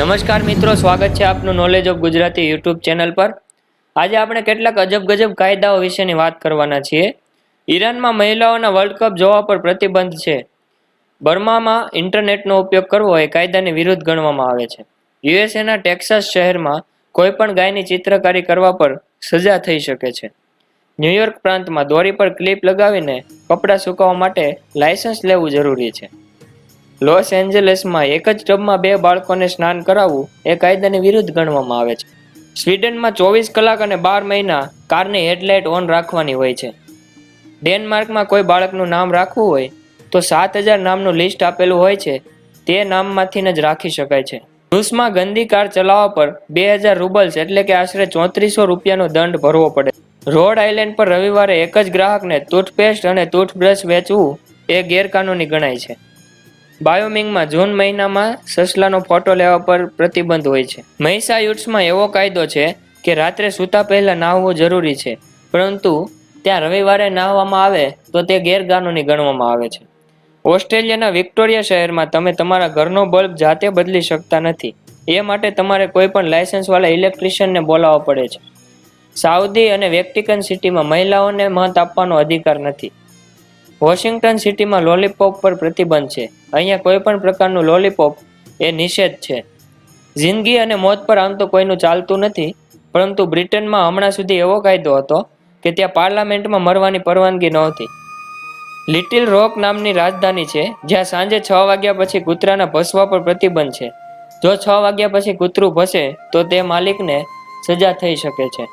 નમસ્કાર મિત્રો, સ્વાગત છે આપનું knowledge of Gujarati YouTube channel પર. આજે આપણે કેટલાક અજબ ગજબ કાયદાઓ વિશેની વાત કરવાના છીએ. ઈરાનમાં મહિલાઓના વર્લ્ડ કપ જોવા પર પ્રતિબંધ છે. બર્મામાં ઇન્ટરનેટનો ઉપયોગ કરવો એ કાયદાની વિરુદ્ધ ગણવામાં આવે છે. યુએસએના ટેક્સાસ શહેરમાં કોઈ પણ ગાયની ચિત્રકારી કરવા પર સજા થઈ શકે છે. ન્યુયોર્ક પ્રાંતમાં દોરી પર ક્લિપ લગાવીને કપડાં સુકાવવા માટે લાયસન્સ લેવું જરૂરી છે. લોસ એન્જલસમાં એક જ ટબમાં બે બાળકોને સ્નાન કરાવવું એ કાયદાની વિરુદ્ધ ગણવામાં આવે છે. સ્વીડનમાં ચોવીસ કલાક અને બાર મહિના કારની હેડલાઇટ ઓન રાખવાની હોય છે. ડેનમાર્કમાં કોઈ બાળકનું નામ રાખવું હોય તો સાત હજાર નામનું લિસ્ટ આપેલું હોય છે. તે નામમાંથી જ રાખી શકાય છે. રૂસમાં ગંદી કાર ચલાવવા પર બે હજાર રૂબલ્સ એટલે કે આશરે ચોત્રીસો રૂપિયાનો દંડ ભરવો પડે. રોડ આઇલેન્ડ પર રવિવારે એક જ ગ્રાહકને ટૂથપેસ્ટ અને ટૂથબ્રશ વેચવું એ ગેરકાનૂની ગણાય છે. બાયોમિંગમાં જૂન મહિનામાં સસલાનો ફોટો લેવા પર પ્રતિબંધ હોય છે. મહિસાયુટ્સમાં એવો કાયદો છે કે રાત્રે સૂતા પહેલા નાહવું જરૂરી છે, પરંતુ ત્યાં રવિવારે નાહવામાં આવે તો તે ગેરકાનૂની ગણવામાં આવે છે. ઓસ્ટ્રેલિયાના વિક્ટોરિયા શહેરમાં તમે તમારા ઘરનો બલ્બ જાતે બદલી શકતા નથી. એ માટે તમારે કોઈ પણ લાયસન્સવાળા ઇલેક્ટ્રિશિયનને બોલાવવો પડે છે. સાઉદી અને વેક્ટિકન સિટીમાં મહિલાઓને મત આપવાનો અધિકાર નથી. વોશિંગ્ટન સિટીમાં લોલીપોપ પર પ્રતિબંધ છે. અહીંયા કોઈ પણ પ્રકારનું લોલીપોપ એ નિષેધ છે. જિંદગી અને મોત પર આમ તો કોઈનું ચાલતું નથી, પરંતુ બ્રિટનમાં હમણાં સુધી એવો કાયદો હતો કે ત્યાં પાર્લામેન્ટમાં મરવાની પરવાનગી નહોતી. લિટિલ રોક નામની રાજધાની છે, જ્યાં સાંજે છ વાગ્યા પછી કૂતરાના ભસવા પર પ્રતિબંધ છે. જો છ વાગ્યા પછી કૂતરું ભસે, તો તે માલિકને સજા થઈ શકે છે.